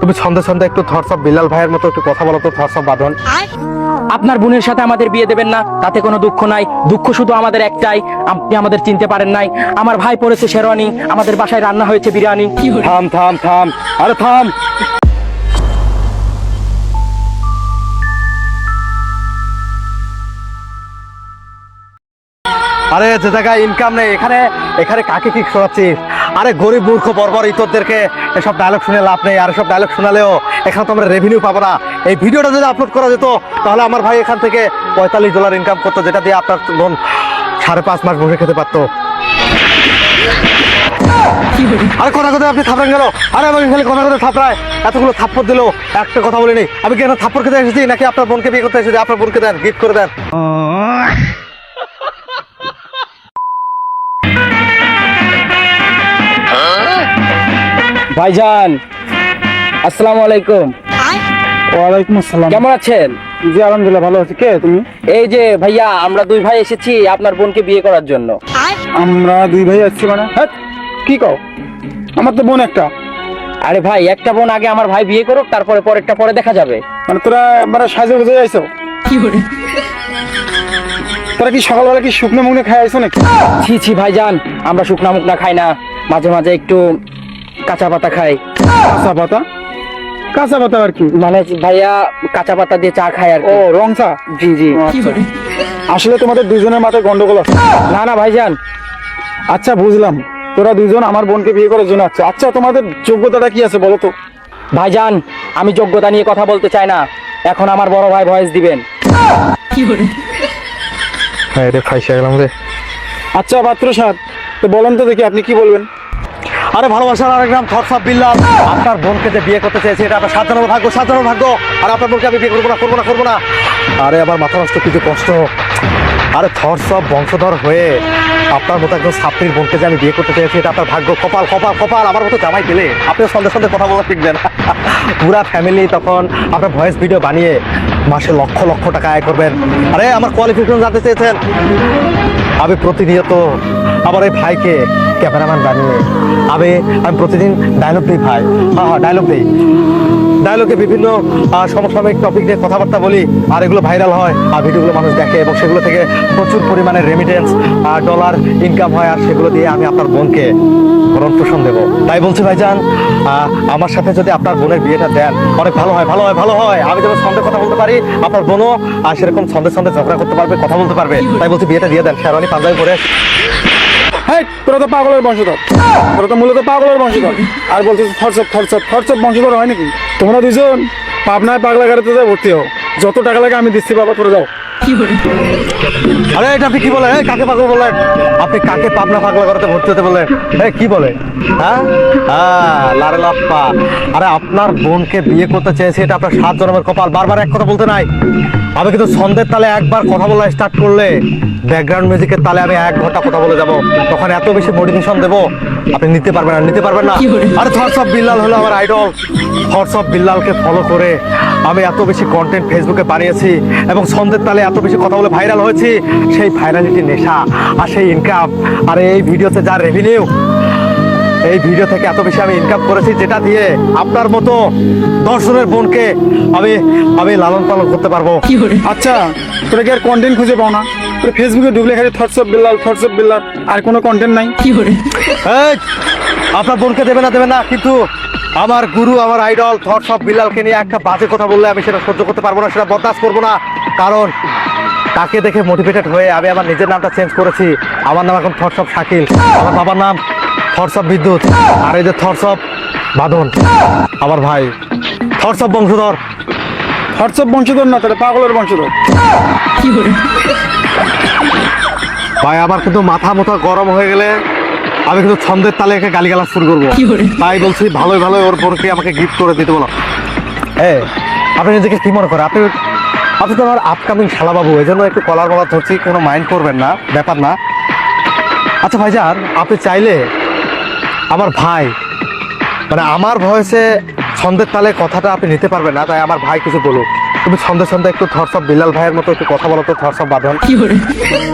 তুমি ছন্দে ছন্দে একটু থরসব বিলাল ভাইয়ের মতো একটু কথা বলো তো থরসব বাঁধন। আপনার বোনের সাথে আমাদের বিয়ে দেবেন না তাতে কোনো দুঃখ নাই। দুঃখ শুধু আমাদের একটাই আপনি আমাদের চিনতে পারেন নাই। আমার ভাই পড়েছে শেরওয়ানি আমাদের বাসায় রান্না হয়েছে বিরিয়ানি। থাম থাম থাম আরে থাম। আরে যে জায়গায় ইনকাম নেই। এখানে এখানে কাকে কি শোনাচ্ছিস? আরে গরিব মূর্খ বর্বর ইতরদেরকে এসব ডায়লগ শুনে লাভ নেই, আর এসব ডায়লগ শোনালেও এখানে তো আমরা রেভিনিউ পাবো না। এই ভিডিওটা যদি আপলোড করা যেত, তাহলে আমার ভাই এখান থেকে পঁয়তাল্লিশ ডলার ইনকাম করতো, যেটা দিয়ে আপনার বোন সাড়ে পাঁচ মাস বসে খেতে পারতো। আরে কথা কথা আপনি থাপড়েন গেল আরে আমাকে খালি কথা কথা থাপড়ায় এতগুলো থাপ্পড় দিলো, একটা কথা বলিনি। আমি কেন থাপ্পড় খেতে এসেছি, নাকি আপনার বোনকে বিয়ে করতে এসেছি? আপনার বোনকে দেন গিফট করে দেন। ভাইজান আসসালামু আলাইকুম। ওয়ালাইকুম আসসালাম। কেমন আছেন? জি আলহামদুলিল্লাহ ভালো আছি। কে তুমি? এই যে ভাইয়া আমরা দুই ভাই এসেছি আপনার বোনকে বিয়ে করার জন্য। আমরা দুই ভাই আসছি মানে? হ্যাঁ। কি কও? আমার তো বোন একটা। আরে ভাই একটা বোন আগে আমার ভাই বিয়ে করুক তারপরে পরেরটা পরে দেখা যাবে। মানে তোরা মানে সাজে বুঝে আইছো তোরা কি সকালবেলা কি শুকনো মুগনে খাই আইছো নাকি? ছি ছি ভাইজান আমরা শুকনা মুকনা খাই না। মাঝে মাঝে একটু কাঁচা পাতা খাই। কাঁচা পাতা কাঁচা পাতা আর কি? মানে ভাইয়া কাঁচা পাতা দিয়ে চা খাই আর ও রং চা? জি জি। আচ্ছা। আসলে তোমাদের দুজনের মাথায় গন্ডগোল আছে। না না ভাইজান। আচ্ছা বুঝলাম। তোরা দুজন আমার বোনকে বিয়ে করার জন্য আচ্ছা আচ্ছা তোমাদের যোগ্যতাটা কি আছে বলো তো? ভাইজান আমি যোগ্যতা নিয়ে কথা বলতে চাই না। এখন আমার বড় ভাই ভয়েস দিবেন। হ্যাঁ রে ফাইসে গেলাম রে। আচ্ছা পাত্র সাত তো বলেন তো দেখি আপনি কি বলবেন? আরে ভালোবাসার আরেক নাম থরসাব বিল্লাল। আপনার বোনকে যে বিয়ে করতে চেয়েছি, এটা আপনার সাজানোর ভাগ্য সাধারণ ভাগ্য। আর আপনার বোনকে আমি বিয়ে করব না করব না করব না। আরে আমার মাথা নষ্ট, কিছু কষ্ট। আরে থরসব বংশধর হয়ে আপনার মতো একজন ছাত্রীর বোনকে যে আমি বিয়ে করতে চেয়েছি, এটা আপনার ভাগ্য। কপাল কপাল কপাল, আমার মতো জামাই পেলে। আপনি সন্ধ্যে সন্ধ্যে কথা বলা শিখবেন। পুরা ফ্যামিলি তখন আপনার ভয়েস ভিডিও বানিয়ে মাসে লক্ষ লক্ষ টাকা আয় করবেন। আরে, আমার কোয়ালিফিকেশন জানতে চেয়েছেন। আমি প্রতিনিয়ত আমার এই ভাইকে ক্যামেরাম্যান বানিয়ে, আমি আমি প্রতিদিন ডায়লগ দিই ভাই। হ্যাঁ হ্যাঁ ডায়লগ দিই। ডায়লগে বিভিন্ন সমসাময়িক টপিক নিয়ে কথাবার্তা বলি, আর এগুলো ভাইরাল হয়, আর ভিডিওগুলো মানুষ দেখে, এবং সেগুলো থেকে প্রচুর পরিমাণে রেমিটেন্স আর ডলার ইনকাম হয়, আর সেগুলো দিয়ে আমি আপনার বোনকে ভরণ পোষণ দেবো। তাই বলছি ভাইজান আমার সাথে যদি আপনার বোনের বিয়েটা দেন। অনেক ভালো হয় ভালো হয় ভালো হয়। আমি যেমন ছন্দে কথা বলতে পারি, আপনার বোনও আর সেরকম ছন্দে ছন্দে ঝগড়া করতে পারবে, কথা বলতে পারবে। তাই বলছি বিয়েটা দিয়ে দেন, শেরওয়ানি পাঞ্জাবি পরে তো তো মূলত আর হয় নাকি? পাবনায় ভর্তি যত লাগে আমি দিচ্ছি, বাবা, তোরা যাও। আরে, এটা আপনি কি বলেন কাকে পাগল বলেন আপনি কাকে পাবনা পাগলা করতে ভর্তি হতে বলেন হ্যাঁ কি বলে? হ্যাঁ? হ্যাঁ লাপ্পা। আরে, আপনার বোনকে বিয়ে করতে চেয়েছে, এটা আপনার সাত জন্মের কপাল। বারবার এক কথা বলতে নাই। আমি কিন্তু সন্ধ্যের তালে একবার কথা বলা স্টার্ট করলে ব্যাকগ্রাউন্ড মিউজিকের তালে আমি এক ঘণ্টা কথা বলে যাব। তখন এত বেশি মোটিভেশন দেবো। আপনি নিতে পারবেন না নিতে পারবেন না। আরে থটস অফ বিল্লাল হলো আমার আইডল থটস অফ বিল্লালকে ফলো করে আমি এত বেশি কন্টেন্ট ফেসবুকে বানিয়েছি এবং ছন্দের তালে এত বেশি কথা বলে ভাইরাল হয়েছি। সেই ভাইরালিটি নেশা আর সেই ইনকাম আর এই ভিডিওতে যা রেভিনিউ এই ভিডিও থেকে এত বেশি আমি ইনকাম করেছি যেটা দিয়ে আপনার মতো দর্শনের বোনকে আমি আমি লালন পালন করতে পারব। আচ্ছা তোরা কি আর কন্টেন্ট খুঁজে পাও না? ফেসবুকে ঢুকলে খালি থটসব বিল্লাল থটসব বিল্লাল আর কোনো কন্টেন্ট নাই। কি এই, আপনার বোনকে দেবে না দেবে না কিন্তু আমার গুরু আমার আইডল থটস অফ বিলালকে নিয়ে একটা বাজে কথা বললে আমি সেটা সহ্য করতে পারব না সেটা বরদাস্ত করব না। কারণ তাকে দেখে মোটিভেটেড হয়ে আমি আমার নিজের নামটা চেঞ্জ করেছি। আমার নাম এখন থটসব শাকিল। আমার বাবার নাম থটসব বিদ্যুৎ। আর এই যে থটস অফ বাঁধন আমার ভাই থটসব বংশধর। থটসব বংশধর না তাহলে পাগলের বংশধর। ভাই আমার কিন্তু মাথা মোথা গরম হয়ে গেলে আমি কিন্তু ছন্দের তালে একে গালিগালাজ শুরু করব। তাই বলছি ভালোই ভালোই ওর বোনকে আমাকে গিফট করে দিতে বলো। হ্যাঁ আপনি নিজেকে কি মনে করেন? আপনি আপনি তো আমার আপকামিং শালাবাবু এই জন্য একটু কলার বলা ধরছি কোনো মাইন্ড করবেন না ব্যাপার না। আচ্ছা ভাইজান আপনি চাইলে আমার ভাই মানে আমার ভয়েসে ছন্দের তালে কথাটা আপনি নিতে পারবেন না তাই আমার ভাই কিছু বলুক। তুমি ছন্দে ছন্দে একটু থরসব বিল্লাল ভাইয়ের মতো একটু কথা বলো তো থরসব বাঁধন।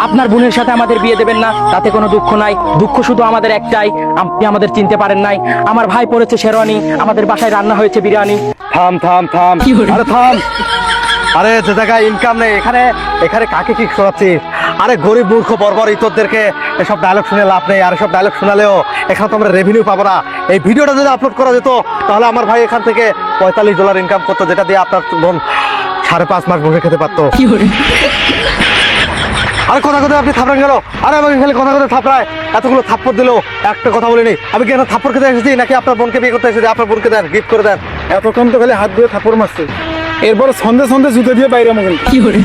আপনার বোনের সাথে আমাদের বিয়ে দেবেন না তাতে কোনো দুঃখ নাই। দুঃখ শুধু আমাদের একটাই আপনি আমাদের চিনতে পারেন নাই। আমার ভাই পড়েছে শেরওয়ানি আমাদের বাসায় রান্না হয়েছে বিরিয়ানি। থাম থাম থাম। আরে থাম। আরে যে জায়গায় ইনকাম নেই। এখানে এখানে কাকে কি শোনাচ্ছিস? আরে গরিব মূর্খ বর্বর ইতরদেরকে এসব ডায়লগ শুনে লাভ নেই। আর এসব ডায়লগ শোনালেও এখানে তো আমরা রেভিনিউ পাবো না। এই ভিডিওটা যদি আপলোড করা যেত তাহলে আমার ভাই এখান থেকে পঁয়তাল্লিশ ডলার ইনকাম করতো যেটা দিয়ে আপনার বোন সাড়ে পাঁচ মাস বসে খেতে পারতো। আরে কথা কথা আপনি থাপড়ান গেল আরে আমাকে খালি কথা কথা থাপড়ায়। এতগুলো থাপ্পড় দিলো একটা কথা বলিনি। আমি কি এখানে থাপ্পড় খেতে এসেছি নাকি আপনার বোনকে বিয়ে করতে এসেছি? আপনার বোনকে দেন গিফট করে দেন। এতক্ষণ তো খালি হাত দিয়ে থাপড় মারছে। এরপরে সন্ধে সন্ধে জুতো দিয়ে বাইরে আমাকে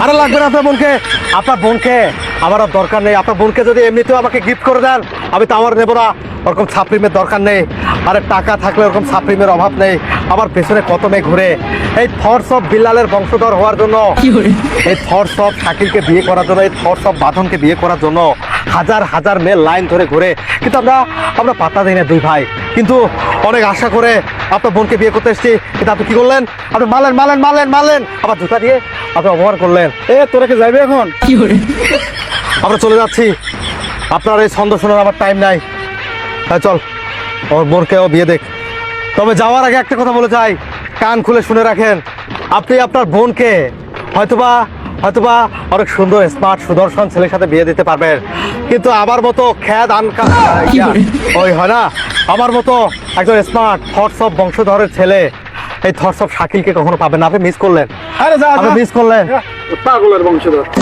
আরে লাগবে না আপনার বোনকে। আপনার বোনকে আমার আর দরকার নেই। আপনার বোনকে যদি এমনিতেও আমাকে গিফট করে দেন আমি তো আমার নেব না। ওরকম ছাপরিমের দরকার নেই। আরে টাকা থাকলে ওরকম ছাপরিমের অভাব নেই। আমার পেছনে কত মেয়ে ঘুরে। এই থর্স অফ বিল্লালের বংশধর হওয়ার জন্য এই থর্স অফ শাকিলকে বিয়ে করার জন্য এই থর্স অফ বাঁধনকে বিয়ে করার জন্য হাজার হাজার মেয়ের লাইন ধরে ঘুরে। কিন্তু আমরা আমরা পাত্তা দিই না দুই ভাই। কিন্তু অনেক আশা করে আপনার বোনকে বিয়ে করতে এসেছি। কিন্তু আপনি কি করলেন? আপনি মারলেন মারলেন মারলেন মারলেন। আবার জুতা দিয়ে আপনি অপমান করলেন। এ তোরা কি যাবে এখন? আমরা চলে যাচ্ছি। আপনার এই ছন্দ শোনার আমার টাইম নাই। হ্যাঁ চল। ওর বোনকে ও বিয়ে দেখ। তবে যাওয়ার আগে একটা কথা বলে যাই। কান খুলে শুনে রাখেন আপনি আপনার বোনকে হয়তোবা হয়তোবা অনেক সুন্দর স্মার্ট সুদর্শন ছেলের সাথে বিয়ে দিতে পারবেন। কিন্তু আমার মতো খ্যাদ আনকা ওই হয় না। আমার মতো একজন স্মার্ট থটস অফ বংশধরের ছেলে এই থটস অফ শাকিলকে কখনো পাবেন না। আপনি মিস করলেন। আরে যা। মিস করলেন। পাগলের বংশধর।